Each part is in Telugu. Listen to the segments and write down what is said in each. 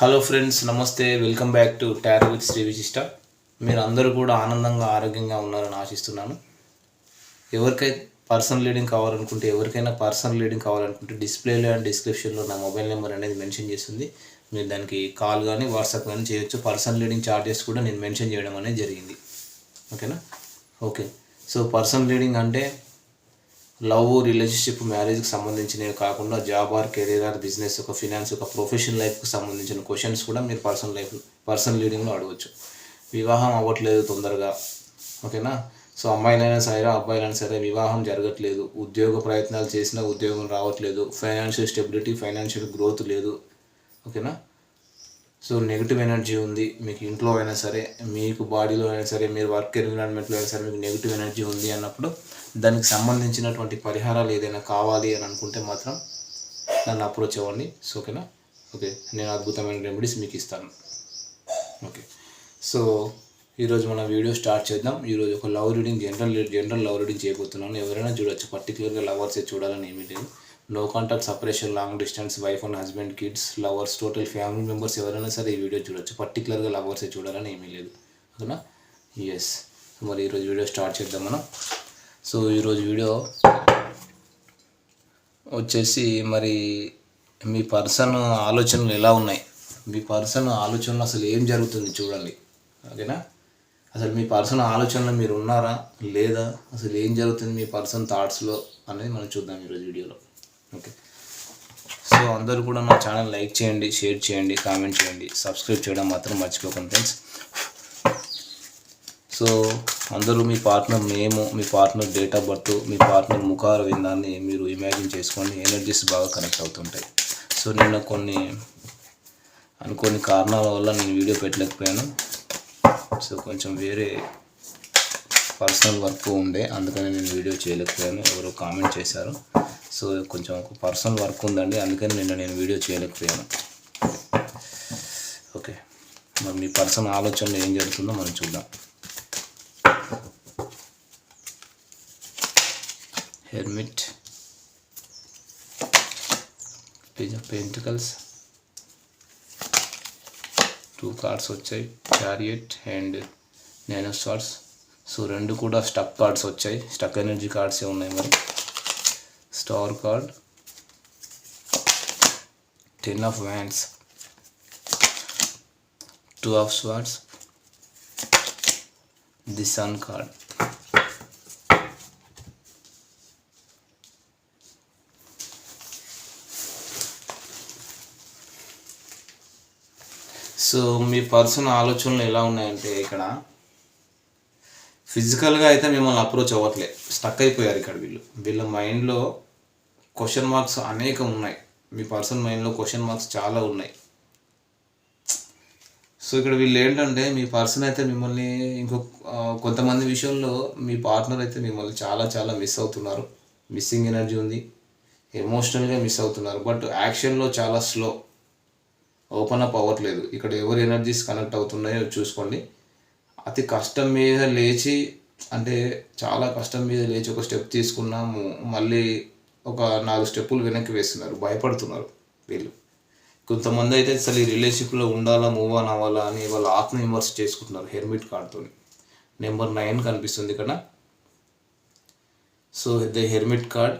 హలో ఫ్రెండ్స్ నమస్తే. Welcome back to tarot with Shri Vishishta మీరు అందరూ కూడా ఆనందంగా ఆరోగ్యంగా ఉన్నారని ఆశిస్తున్నాను. ఎవరికైతే పర్సనల్ లీడింగ్ కావాలనుకుంటే ఎవరికైనా పర్సనల్ లీడింగ్ కావాలనుకుంటే డిస్ప్లేలో అండ్ డిస్క్రిప్షన్లో నా మొబైల్ నెంబర్ అనేది మెన్షన్ చేస్తుంది. మీరు దానికి కాల్ కానీ వాట్సాప్ కానీ చేయొచ్చు. పర్సనల్ లీడింగ్ చార్జెస్ కూడా నేను మెన్షన్ చేయడం అనేది జరిగింది. ఓకేనా ఓకే సో పర్సనల్ లీడింగ్ అంటే లవ్ రిలేషన్షిప్ మ్యారేజ్కి సంబంధించినవి కాకుండా job or career or business ఒక ఫినాన్స్ ఒక ప్రొఫెషనల్ లైఫ్కి సంబంధించిన క్వశ్చన్స్ కూడా మీరు పర్సనల్ లైఫ్ పర్సనల్ లీడింగ్లో అడగవచ్చు వివాహం అవ్వట్లేదు తొందరగా. ఓకేనా? సో అమ్మాయిలైనా సరే అబ్బాయిలైనా సరే వివాహం జరగట్లేదు. ఉద్యోగ ప్రయత్నాలు చేసినా ఉద్యోగం రావట్లేదు. ఫైనాన్షియల్ స్టెబిలిటీ ఫైనాన్షియల్ గ్రోత్ లేదు. ఓకేనా? సో నెగిటివ్ ఎనర్జీ ఉంది మీకు ఇంట్లో అయినా సరే మీకు బాడీలో అయినా సరే మీరు వర్క్ ఎన్విరాన్మెంట్లో అయినా సరే మీకు నెగిటివ్ ఎనర్జీ ఉంది అన్నప్పుడు దానికి సంబంధించినటువంటి పరిహారాలు ఏదైనా కావాలి అని అనుకుంటే మాత్రం నన్ను అప్రోచ్ అవ్వండి. సో ఓకేనా? ఓకే. నేను అద్భుతమైన రెమెడీస్ మీకు ఇస్తాను. ఓకే. సో ఈరోజు మనం వీడియో స్టార్ట్ చేద్దాం. ఈరోజు ఒక love reading general general love reading చేయబోతున్నాను. ఎవరైనా చూడొచ్చు. పర్టికులర్గా లవర్సే చూడాలని ఏమీ లేదు. No contact separation long distance wife and husband kids lovers total family members ఎవరైనా సరే ఈ వీడియో చూడొచ్చు. పర్టికులర్గా లవర్సే చూడాలని ఏమీ లేదు. ఓకేనా? ఎస్ మరి ఈరోజు వీడియో స్టార్ట్ చేద్దాం మనం. సో ఈరోజు వీడియో వచ్చేసి మరి మీ పర్సన్ ఆలోచనలు ఎలా ఉన్నాయి? మీ పర్సన్ ఆలోచనలు అసలు ఏం జరుగుతుంది చూడండి. ఓకేనా? అసలు మీ పర్సన్ ఆలోచనలో మీరు ఉన్నారా? లేదా? అసలు ఏం జరుగుతుంది మీ పర్సన్ థాట్స్లో అనేది మనం చూద్దాం ఈరోజు వీడియోలో ఓకే సో అందరూ కూడా నా ఛానల్ లైక్ చేయండి షేర్ చేయండి కామెంట్ చేయండి. సబ్స్క్రైబ్ చేయడం మాత్రం మర్చిపోకండి ఫ్రెండ్స్. సో అందరూ మీ పార్ట్నర్ నేము మీ పార్ట్నర్ డేట్ ఆఫ్ బర్త్ మీ పార్ట్నర్ ముఖార విందాన్ని మీరు ఇమాజిన్ చేసుకోండి ఎనర్జీస్ బాగా కనెక్ట్ అవుతుంటాయి. సో నేను కొన్ని అనుకోని కారణాల వల్ల నేను వీడియో పెట్టలేకపోయాను. సో కొంచెం వేరే పర్సనల్ వర్క్ ఉండే అందుకని నేను వీడియో చేయలేకపోయాను. ఎవరో కామెంట్ చేశారు. సో కొంచెం ఒక పర్సనల్ వర్క్ ఉందండి అందుకని నిన్న నేను వీడియో చేయలేకపోయాను. ఓకే. మరి మీ పర్సన్ ఆలోచనలో ఏం జరుగుతుందో మనం చూద్దాం. Hermit. Page of pentacles two cards వచ్చాయి. క్యారియట్ అండ్ నేను షార్ట్స్ సో రెండు కూడా స్టక్ కార్డ్స్ వచ్చాయి. స్టక్ ఎనర్జీ కార్డ్సే ఉన్నాయి మరి? Star card. Ten of wands. Two of swords. The sun card. So me person ఆలోచనలు ఎలా ఉన్నాయంటే ఇక్కడ? ఫిజికల్గా అయితే మిమ్మల్ని అప్రోచ్ అవ్వట్లే. స్టక్ అయిపోయారు ఇక్కడ వీళ్ళు. వీళ్ళ మైండ్లో క్వశ్చన్ మార్క్స్ అనేకం ఉన్నాయి. మీ పర్సన్ మైండ్లో క్వశ్చన్ మార్క్స్ చాలా ఉన్నాయి. సో ఇక్కడ వీళ్ళు ఏంటంటే మీ పర్సన్ అయితే మిమ్మల్ని ఇంకో కొంతమంది విషయంలో మీ పార్ట్నర్ అయితే మిమ్మల్ని చాలా చాలా మిస్ అవుతున్నారు. మిస్సింగ్ ఎనర్జీ ఉంది. ఎమోషనల్గా మిస్ అవుతున్నారు. బట్ యాక్షన్లో చాలా స్లో ఓపెన్ అప్ అవ్వట్లేదు. ఇక్కడ ఎవరు ఎనర్జీస్ కనెక్ట్ అవుతున్నాయో చూసుకోండి. అతి కష్టం మీద లేచి అంటే చాలా కష్టం మీద లేచి ఒక స్టెప్ తీసుకున్నాము. మళ్ళీ ఒక నాలుగు స్టెప్పులు వెనక్కి వేస్తున్నారు. భయపడుతున్నారు వీళ్ళు. కొంతమంది అయితే అసలు ఈ రిలేషన్షిప్లో ఉండాలా మూవ్ ఆన్ అవ్వాలా అని వాళ్ళు ఆత్మ విమర్శ చేసుకుంటున్నారు హెర్మిట్ కార్డ్తో నెంబర్ నైన్ కనిపిస్తుంది ఇక్కడ. So the hermit card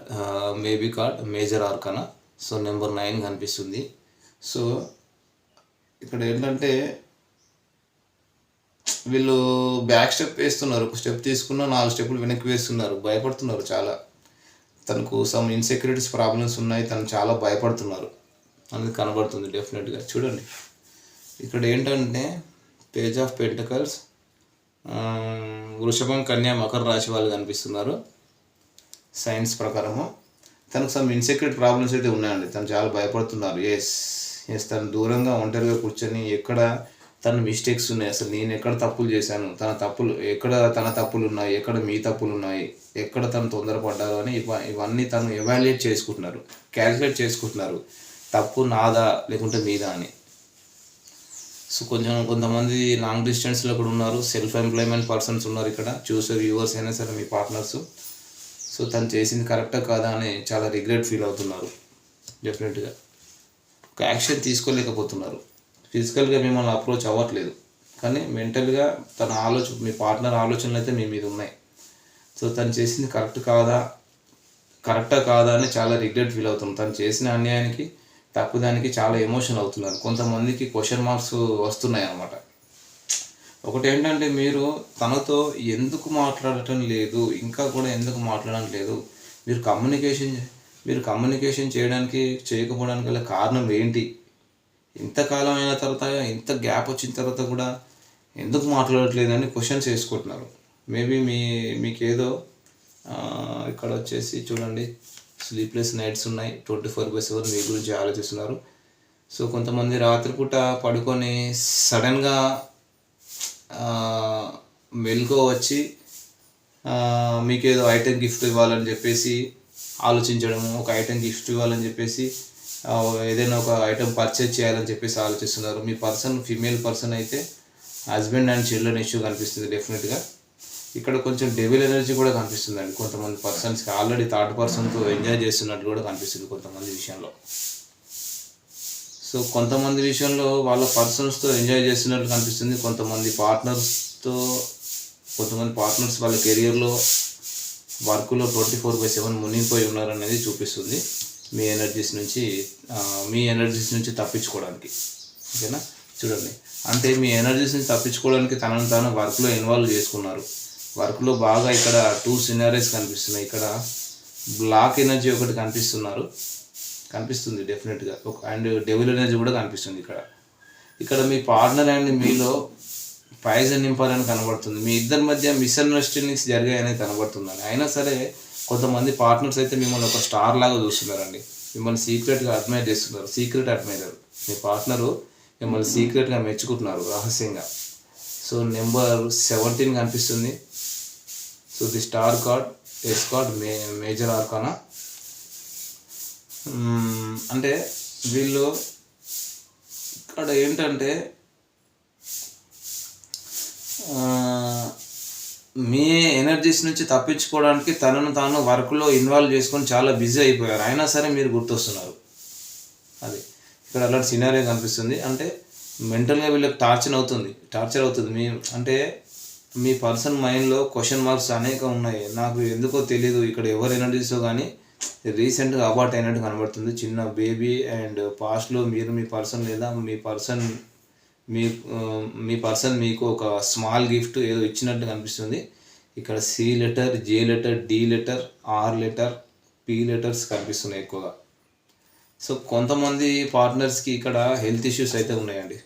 maybe card major arcana? So number nine కనిపిస్తుంది. సో ఇక్కడ ఏంటంటే వీళ్ళు బ్యాక్ స్టెప్ వేస్తున్నారు. ఒక స్టెప్ తీసుకున్న నాలుగు స్టెప్పులు వెనక్కి వేస్తున్నారు. భయపడుతున్నారు చాలా. తనకు సమ్ ఇన్సెక్యూరిటీస్ ప్రాబ్లమ్స్ ఉన్నాయి తను చాలా భయపడుతున్నారు. అనేది కనబడుతుంది డెఫినెట్గా చూడండి. ఇక్కడ ఏంటంటే పేజ్ ఆఫ్ పెంటకల్స్ వృషభం కన్యా మకర రాశి వాళ్ళు కనిపిస్తున్నారు. సైన్స్ ప్రకారము. తనకు సమ్ ఇన్సెక్యూరిటీ ప్రాబ్లమ్స్ అయితే ఉన్నాయండి. తను చాలా భయపడుతున్నారు. ఎస్ ఎస్ తను దూరంగా ఒంటరిగా కూర్చొని ఎక్కడ తన మిస్టేక్స్ ఉన్నాయి. అసలు నేను ఎక్కడ తప్పులు చేశాను? తన తప్పులు ఎక్కడ తన తప్పులు ఉన్నాయి? ఎక్కడ మీ తప్పులు ఉన్నాయి? ఎక్కడ తను తొందరపడ్డారు అని ఇవ ఇవన్నీ తను ఎవాల్యుయేట్ చేసుకుంటున్నారు. క్యాల్కులేట్ చేసుకుంటున్నారు. తప్పు నాదా? లేకుంటే మీదా అని. సో కొంచెం కొంతమంది లాంగ్ డిస్టెన్స్లో కూడా ఉన్నారు. సెల్ఫ్ ఎంప్లాయ్మెంట్ పర్సన్స్ ఉన్నారు ఇక్కడ. చూసే వ్యూవర్స్ అయినా సరే మీ పార్ట్నర్స్ సో తను చేసింది కరెక్టా కాదా అని చాలా రిగ్రెట్ ఫీల్ అవుతున్నారు. డెఫినెట్గా ఒక యాక్షన్ తీసుకోలేకపోతున్నారు. ఫిజికల్గా మిమ్మల్ని అప్రోచ్ అవ్వట్లేదు. కానీ మెంటల్గా తన ఆలోచన మీ పార్ట్నర్ ఆలోచనలు అయితే మీ మీద ఉన్నాయి. సో తను చేసింది కరెక్ట్ కాదా కరెక్టా కాదా అని చాలా రిగ్రెట్ ఫీల్ అవుతుంది. తను చేసిన అన్యాయానికి తప్పుదానికి చాలా ఎమోషన్ అవుతున్నారు. కొంతమందికి క్వశ్చన్ మార్క్స్ వస్తున్నాయి అన్నమాట ఒకటి ఏంటంటే మీరు తనతో ఎందుకు మాట్లాడటం లేదు ఇంకా కూడా ఎందుకు మాట్లాడడం లేదు మీరు కమ్యూనికేషన్ మీరు కమ్యూనికేషన్ చేయడానికి చేయకపోవడానికి గల కారణం ఏంటి? ఇంతకాలం అయిన తర్వాత ఇంత గ్యాప్ వచ్చిన తర్వాత కూడా ఎందుకు మాట్లాడట్లేదు అని క్వశ్చన్స్ వేసుకుంటున్నారు. మేబీ మీ మీకేదో ఇక్కడ వచ్చేసి చూడండి స్లీప్లెస్ నైట్స్ ఉన్నాయి ట్వంటీ ఫోర్ బై సెవెన్ మీ గురించి ఆలోచిస్తున్నారు. సో కొంతమంది రాత్రిపూట పడుకొని సడన్గా మెల్కో వచ్చి మీకేదో ఐటెం గిఫ్ట్ ఇవ్వాలని చెప్పేసి ఆలోచించడము ఒక ఐటెం గిఫ్ట్ ఇవ్వాలని చెప్పేసి ఏదైనా ఒక ఐటెం పర్చేజ్ చేయాలని చెప్పేసి ఆలోచిస్తున్నారు. మీ పర్సన్ ఫీమేల్ పర్సన్ అయితే హస్బెండ్ అండ్ చిల్డ్రన్ ఇష్యూ కనిపిస్తుంది డెఫినెట్గా ఇక్కడ కొంచెం డెవిల్ ఎనర్జీ కూడా కనిపిస్తుంది అండి కొంతమంది పర్సన్స్కి ఆల్రెడీ థర్డ్ పర్సన్తో ఎంజాయ్ చేస్తున్నట్టు కూడా కనిపిస్తుంది కొంతమంది విషయంలో. సో కొంతమంది విషయంలో వాళ్ళ పర్సన్స్తో ఎంజాయ్ చేస్తున్నట్టు కనిపిస్తుంది. కొంతమంది పార్ట్నర్స్తో కొంతమంది పార్ట్నర్స్ వాళ్ళ కెరియర్లో వర్క్లో ట్వంటీ ఫోర్ బై సెవెన్ మునిగిపోయి ఉన్నారనేది చూపిస్తుంది. మీ ఎనర్జీస్ నుంచి మీ ఎనర్జీస్ నుంచి తప్పించుకోవడానికి. ఓకేనా? చూడండి. అంటే మీ ఎనర్జీస్ నుంచి తప్పించుకోవడానికి తనను తాను వర్క్లో ఇన్వాల్వ్ చేసుకున్నారు. వర్క్లో బాగా ఇక్కడ టూ సినారీస్ కనిపిస్తున్నాయి. ఇక్కడ బ్లాక్ ఎనర్జీ ఒకటి కనిపిస్తున్నారు. కనిపిస్తుంది డెఫినెట్గా ఒక అండ్ డెవిల్ ఎనర్జీ కూడా కనిపిస్తుంది ఇక్కడ. ఇక్కడ మీ పార్ట్నర్ అండ్ మీలో పైజన్ నింపాలని కనబడుతుంది. మీ ఇద్దరి మధ్య మిస్అండర్స్టాండింగ్స్ జరిగాయని కనబడుతుందని. అయినా సరే కొంతమంది పార్ట్నర్స్ అయితే మిమ్మల్ని ఒక స్టార్ లాగా చూస్తున్నారండి. మిమ్మల్ని సీక్రెట్గా అడ్మైర్ చేస్తున్నారు. సీక్రెట్ అడ్మైరర్ మీ పార్ట్నరు మిమ్మల్ని సీక్రెట్గా మెచ్చుకుంటున్నారు రహస్యంగా. సో నెంబర్ సెవెంటీన్ కనిపిస్తుంది. So the star card is card May major arcana అంటే వీళ్ళు ఇక్కడ ఏంటంటే మీ ఎనర్జీస్ నుంచి తప్పించుకోవడానికి తనను తాను వర్క్లో ఇన్వాల్వ్ చేసుకొని చాలా బిజీ అయిపోయారు. అయినా సరే మీరు గుర్తొస్తున్నారు. అది. ఇక్కడ అలాంటి సినారియో కనిపిస్తుంది. అంటే మెంటల్గా వీళ్ళకి టార్చర్ అవుతుంది. టార్చర్ అవుతుంది. మీ అంటే మీ పర్సన్ మైండ్లో క్వశ్చన్ మార్క్స్ అనేక ఉన్నాయి. నాకు ఎందుకో తెలియదు ఇక్కడ ఎవరు ఎనర్జీసో కానీ రీసెంట్గా అబార్ట్ అయినట్టు కనబడుతుంది. చిన్న బేబీ అండ్ పాస్ట్లో మీరు మీ పర్సన్ లేదా మీ పర్సన్ మీ మీ పర్సన్ మీకు ఒక స్మాల్ గిఫ్ట్ ఏదో ఇచ్చినట్టు కనిపిస్తుంది. ఇక్కడ C letter J letter D letter R letter P letters కనిపిస్తున్నాయి ఎక్కువగా. సో కొంతమంది పార్ట్నర్స్కి ఇక్కడ హెల్త్ ఇష్యూస్ అయితే ఉన్నాయండి.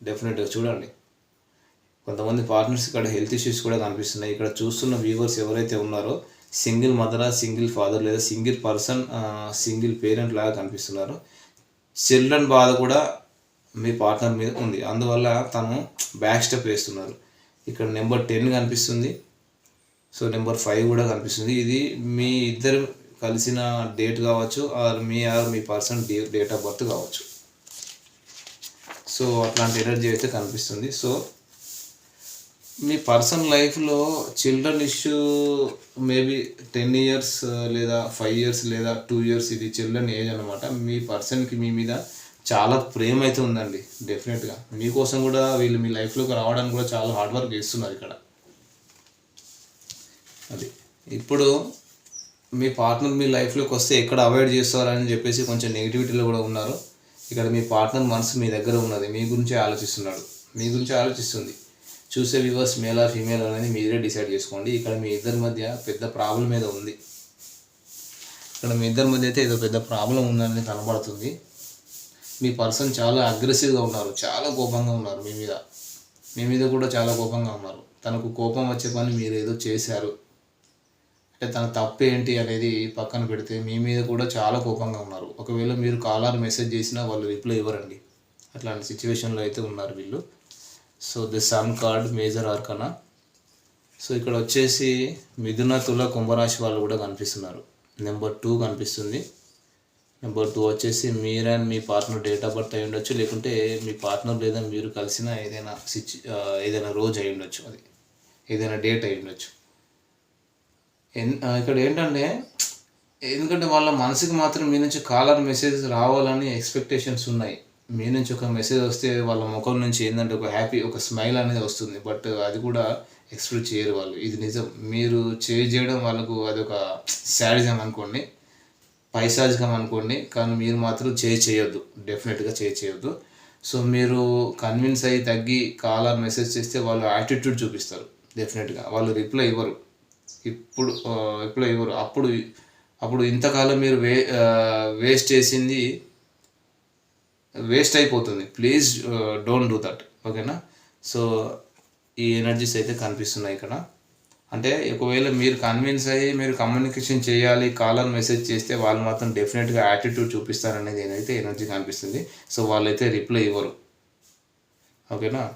డెఫినెట్గా చూడండి. కొంతమంది పార్ట్నర్స్ ఇక్కడ హెల్త్ ఇష్యూస్ కూడా కనిపిస్తున్నాయి. ఇక్కడ చూస్తున్న వ్యూవర్స్ ఎవరైతే ఉన్నారో సింగిల్ మదరా సింగిల్ ఫాదర్ లేదా సింగిల్ పర్సన్ సింగిల్ పేరెంట్ లాగా కనిపిస్తున్నారు. చిల్డ్రన్ బాధ కూడా మీ పార్ట్నర్ మీద ఉంది. అందువల్ల తను బ్యాక్ స్టెప్ వేస్తున్నారు. ఇక్కడ నెంబర్ టెన్ కనిపిస్తుంది. సో నెంబర్ ఫైవ్ కూడా కనిపిస్తుంది. ఇది మీ ఇద్దరు కలిసిన డేట్ కావచ్చు ఆర్ మీ or me person day date of birth కావచ్చు. సో అట్లాంటి ఎనర్జీ అయితే కనిపిస్తుంది. సో మీ పర్సన్ లైఫ్లో children issue maybe ten years లేదా ఫైవ్ ఇయర్స్ లేదా టూ ఇయర్స్ ఇది చిల్డ్రన్ ఏజ్ అనమాట మీ పర్సన్కి మీ మీద చాలా ప్రేమ అయితే ఉందండి డెఫినెట్గా మీకోసం కూడా వీళ్ళు మీ లైఫ్లోకి రావడానికి కూడా చాలా హార్డ్ వర్క్ చేస్తున్నారు ఇక్కడ. అది. ఇప్పుడు మీ పార్ట్నర్ మీ లైఫ్లోకి వస్తే ఎక్కడ అవాయిడ్ చేస్తారని చెప్పేసి కొంచెం నెగిటివిటీలో కూడా ఉన్నారు. ఇక్కడ మీ పార్ట్నర్ మనసు మీ దగ్గర ఉన్నది మీ గురించే ఆలోచిస్తున్నాడు. మీ గురించి ఆలోచిస్తుంది. చూసే వ్యూవర్స్ మేల్ ఆర్ ఫీమేల్ అనేది మీరే డిసైడ్ చేసుకోండి. ఇక్కడ మీ ఇద్దరి మధ్య పెద్ద ప్రాబ్లం ఏదో ఉంది. ఇక్కడ మీ ఇద్దరి మధ్య అయితే ఏదో పెద్ద ప్రాబ్లం ఉందని కనబడుతుంది. మీ పర్సన్ చాలా అగ్రెసివ్గా ఉన్నారు చాలా కోపంగా ఉన్నారు మీ మీద. మీ మీద కూడా చాలా కోపంగా ఉన్నారు. తనకు కోపం వచ్చే పని మీరు ఏదో చేశారు. అంటే తన తప్పు ఏంటి అనేది పక్కన పెడితే మీ మీద కూడా చాలా కోపంగా ఉన్నారు. ఒకవేళ మీరు కాలర్ మెసేజ్ చేసినా వాళ్ళు రిప్లై ఇవ్వరండి. అట్లాంటి సిచ్యువేషన్లో అయితే ఉన్నారు వీళ్ళు. So the sun card major arcana? So ఇక్కడ వచ్చేసి మిథున తుల కుంభరాశి వాళ్ళు కూడా కనిపిస్తున్నారు. నెంబర్ టూ కనిపిస్తుంది. నెంబర్ టూ వచ్చేసి మీరు అండ్ మీ పార్ట్నర్ డేట్ ఆఫ్ బర్త్ అయి ఉండొచ్చు లేకుంటే మీ పార్ట్నర్ లేదా మీరు కలిసిన ఏదైనా సిచ్యు ఏదైనా రోజు అయి ఉండొచ్చు అది. ఏదైనా డేట్ అయి ఉండొచ్చు. ఎన్ ఇక్కడ ఏంటంటే ఎందుకంటే వాళ్ళ మనసుకి మాత్రం మీ నుంచి కాలర్ మెసేజ్ రావాలని ఎక్స్పెక్టేషన్స్ ఉన్నాయి. మీ నుంచి ఒక మెసేజ్ వస్తే వాళ్ళ ముఖం నుంచి ఏంటంటే ఒక హ్యాపీ ఒక స్మైల్ అనేది వస్తుంది. బట్ అది కూడా ఎక్స్ప్రెస్ చేయరు వాళ్ళు. ఇది నిజం. మీరు చేయడం వాళ్ళకు అది ఒక శాడిజం అనుకోండి. పైసాజికం అనుకోండి కానీ మీరు మాత్రం చేయి చేయొద్దు. డెఫినెట్గా చేయి చేయొద్దు. సో మీరు కన్విన్స్ అయ్యి తగ్గి కాలర్ మెసేజ్ చేస్తే వాళ్ళు యాటిట్యూడ్ చూపిస్తారు. డెఫినెట్గా వాళ్ళు రిప్లై ఇవ్వరు. ఇప్పుడు రిప్లై ఇవ్వరు. అప్పుడు అప్పుడు ఇంతకాలం మీరు వే వేస్ట్ చేసింది వేస్ట్ అయిపోతుంది. ప్లీజ్ డోంట్ డూ దట్ ఓకేనా సో ఈ ఎనర్జీస్ అయితే కనిపిస్తున్నాయి ఇక్కడ. అంటే ఒకవేళ మీరు కన్విన్స్ అయ్యి మీరు కమ్యూనికేషన్ చేయాలి కాలర్ మెసేజ్ చేస్తే వాళ్ళు మాత్రం డెఫినెట్గా యాటిట్యూడ్ చూపిస్తారనేది ఏదైతే ఎనర్జీ కనిపిస్తుంది. సో వాళ్ళైతే రిప్లై ఇవ్వరు. ఓకేనా?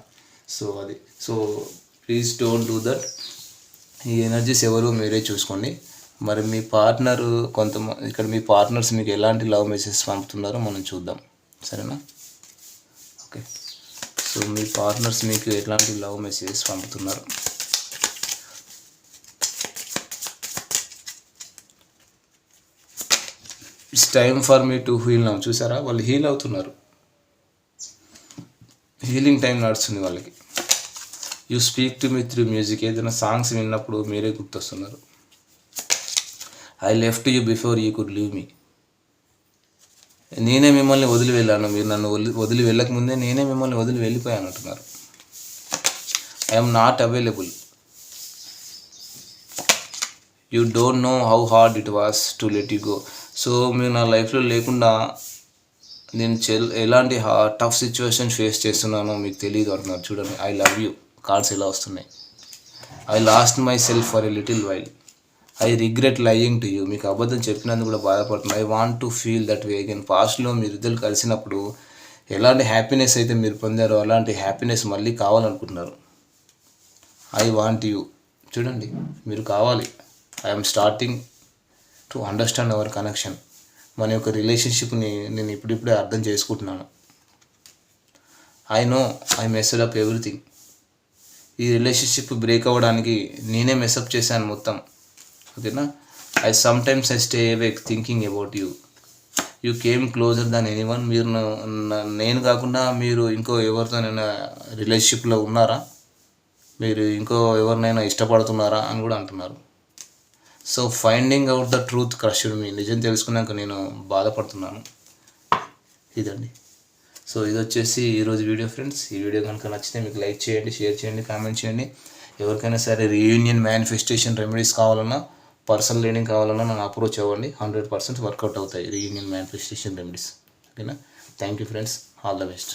సో అది. So please don't do that ఈ ఎనర్జీస్ ఎవరు మీరే చూసుకోండి. మరి మీ పార్ట్నర్ కొంత ఇక్కడ మీ పార్ట్నర్స్ మీకు ఎలాంటి లవ్ మెసేజెస్ పంపుతున్నారో మనం చూద్దాం. సరేనా? ఓకే. సో మీ పార్ట్నర్స్ మీకు ఎలాంటి లవ్ మెసేజెస్ పంపుతున్నారు? It's time for me to heal now చూసారా? వాళ్ళు హీల్ అవుతున్నారు. హీలింగ్ టైం నడుస్తుంది వాళ్ళకి. You speak to me through music ఏదైనా సాంగ్స్ విన్నప్పుడు మీరే గుర్తొస్తున్నారు. I left you before you could leave me నేనే మిమ్మల్ని వదిలి వెళ్ళాను. మీరు నన్ను వదిలి వెళ్ళక ముందే నేనే మిమ్మల్ని వదిలి వెళ్ళిపోయాను అంటున్నారు. I'm not available you don't know how hard it was to let you go so మీరు నా లైఫ్లో లేకుండా నేను చెల్ ఎలాంటి టఫ్ సిచ్యువేషన్ ఫేస్ చేస్తున్నానో మీకు తెలియదు అంటున్నారు. చూడండి ఐ లవ్ యూ కార్డ్స్ ఎలా వస్తున్నాయి? I lost myself for a little while I regret lying to you మీకు అబద్ధం చెప్పినందుకు కూడా బాధపడుతున్నాను I want to feel that way again పాస్ట్లో మీరు ఇద్దరు కలిసినప్పుడు ఎలాంటి హ్యాపీనెస్ అయితే మీరు పొందారో అలాంటి హ్యాపీనెస్ మళ్ళీ కావాలనుకుంటున్నారు. ఐ వాంట్ యూ చూడండి మీరు కావాలి. I'm starting to understand our connection మన యొక్క రిలేషన్షిప్ని నేను ఇప్పుడిప్పుడే అర్థం చేసుకుంటున్నాను. I know I messed up everything ఈ రిలేషన్షిప్ బ్రేక్ అవ్వడానికి నేనే మెస్అప్ చేశాను మొత్తం. ఓకేనా? I sometimes I stay awake thinking about you you came closer than anyone మీరు నేను కాకుండా మీరు ఇంకో ఎవరితోనైనా రిలేషన్షిప్లో ఉన్నారా? మీరు ఇంకో ఎవరినైనా ఇష్టపడుతున్నారా అని కూడా అంటున్నారు. So finding out the truth crushed మీ నిజం తెలుసుకున్నాక నేను బాధపడుతున్నాను. ఇదండి. సో ఇది వచ్చేసి ఈరోజు వీడియో ఫ్రెండ్స్ ఈ వీడియో కనుక నచ్చితే మీకు లైక్ చేయండి షేర్ చేయండి కామెంట్ చేయండి. ఎవరికైనా సరే రీయూనియన్ మేనిఫెస్టేషన్ రెమెడీస్ కావాలన్నా పర్సనల్ రీడింగ్ కావాలన్నా నన్ను అప్రోచ్ అవ్వండి. హండ్రెడ్ పర్సెంట్ వర్కౌట్ అవుతాయి రీయూనియన్ మేనిఫెస్టేషన్ రెమెడీస్ ఓకేనా? Thank you friends all the best